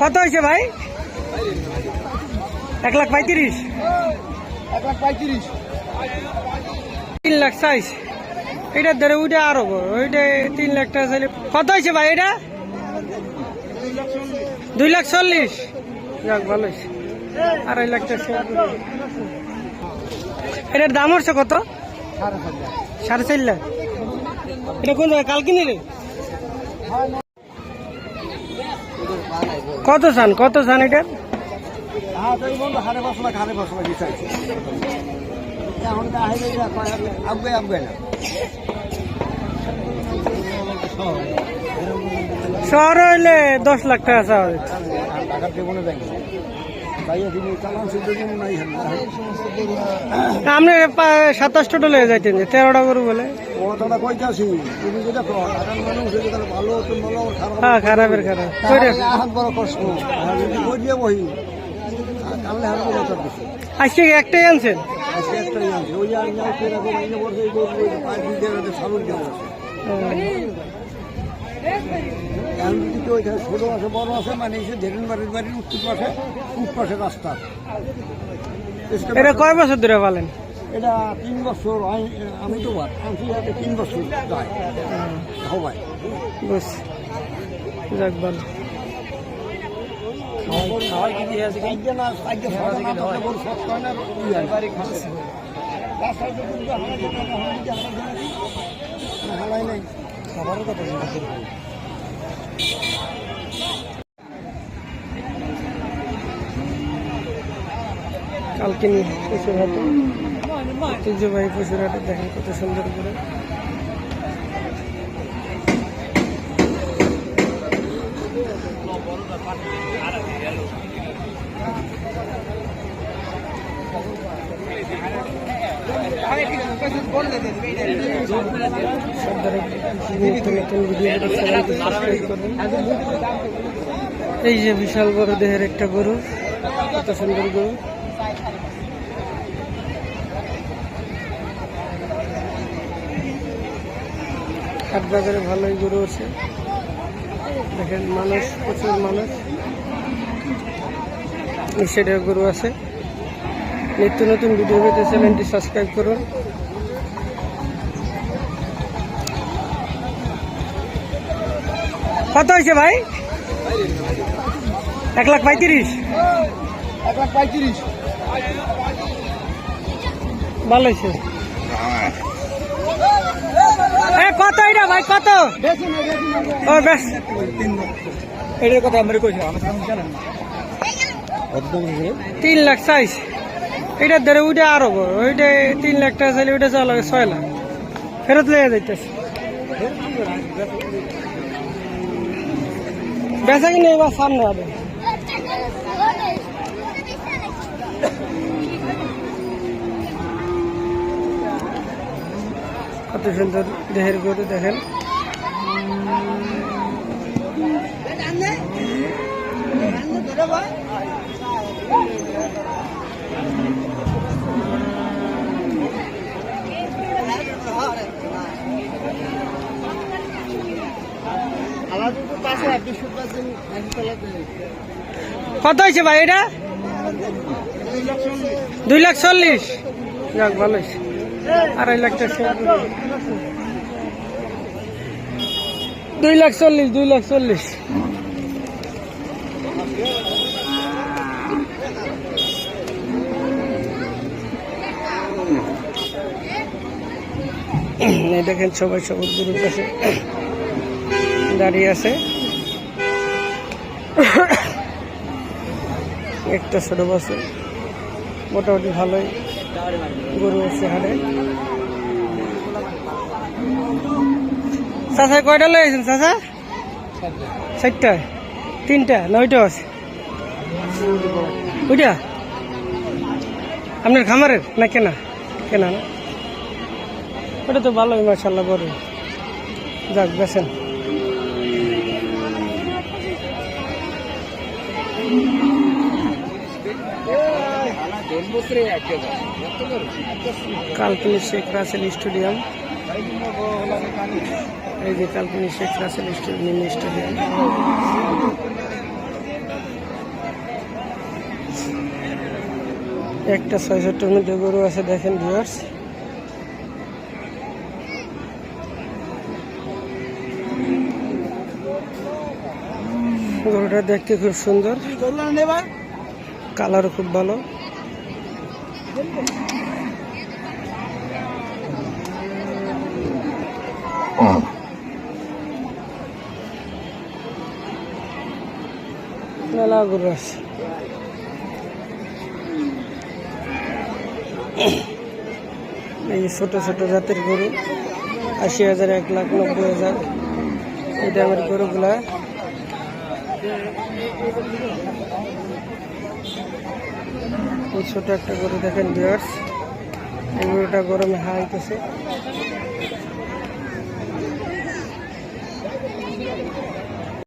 কত হয়েছে ভাই? এক লাখ পঁয়ত্রিশ। এক লাখ পঁয়ত্রিশ তিন লাখ সাইজ। এটার ধরে ওইটা আরও ওইটা তিন লাখ টাকা কত হয়েছে ভাই এটা? দুই লাখ চল্লিশ। যাক, ভালো আড়াই লাখ টাকা। এটার দাম হচ্ছে কত? সাড়ে চার লাখ। এটা কোন জায়গায়? কালকিনি রে কত সান কত সান এটার শহর হইলে দশ লাখ টাকা চাওয়া আপনি সাতাশ টোটো লেগে যাইতেন যে তেরোটা গরু বলে হ্যাঁ খারাপের খারাপ আজকে একটাই আনছেন আজকে একটা ইয়ে আছে ওই এখন যদি কেউ এখানে ছোট আছে বড় আছে মানে এসে ধরেন বাড়ির বাড়ির উত্তর পাশে পাশে রাস্তা। এটা কয় বছর ধরে পালেন? এটা তিন বছর আমি তো আমি তিন বছর যায়। সবাই বুঝ যাক ভালো। খাবারের কথা চিন্তা করব কালকে ঐতিহ্যবাহী পশুর হাটে দেখেন কত সুন্দর করে। সর্দারের এই যে বিশাল বড় দেহের একটা গরু কত সুন্দর গরু। হাট বাজারে ভালোই গরু আছে। দেখেন মানুষ, প্রচুর মানুষ। সাইডে গরু আছে। নিত্য নতুন ভিডিও পেতে চ্যানেলটি সাবস্ক্রাইব করুন। কত হয়েছে ভাই? এক লাখ পঁয়ত্রিশ। এক লাখ পঁয়ত্রিশ। ভালো হয়েছে। এ কত এটা ভাই কত? ও বেশ। এটার কথা আমরা কইছি তিন লাখ চাইছ এটার ধরে ওইটা আরও ওইটা তিন লাখ টাকা চাইলে ওইটা চাওয়া লাগে ছয় লাখ। ফেরত লেগে যাইতেছে। বেচা কিনে এবার সামনে হবে কত সুন্দর দেহের গরু দেখেন। কত হয়েছে ভাই এটা? দুই লাখ চল্লিশ। যাক, ভালো আড়াই লাখ টাকা। দুই লাখ চল্লিশ, দুই লাখ চল্লিশ। দেখেন সবাই সবুজ গুরুর কাছে দাঁড়িয়ে আছে। একটা ছোট বাসে। মোটামুটি ভালোই। গরু আছে হাটে চাষা কয়টা লয়েছেন চাষা চারটা। তিনটা নয়টা আছে? ওইটা? আপনার খামারের না কেনা? কেনা না। ওটা তো ভালোই মাসাল্লাহ বড় যাক বেছেন কালপনি শেখ রাসেল স্টেডিয়াম। এই যে কালপনি শেখ রাসেল স্টেডিয়াম স্টেডিয়াম। একটা ছয়শোটার মধ্যে গরু আছে, দেখেন ভিউয়ার্স গরুটা দেখতে খুব সুন্দর। কালারও খুব ভালো। মেলা গরু আছে। এই ছোট ছোট জাতের গরু, আশি হাজার, এক লাখ, নব্বই হাজার। এই দামের গরুগুলা। ছোট একটা গরু দেখেন বিয়ার্স এই গরুটা গরমে হাইতেছে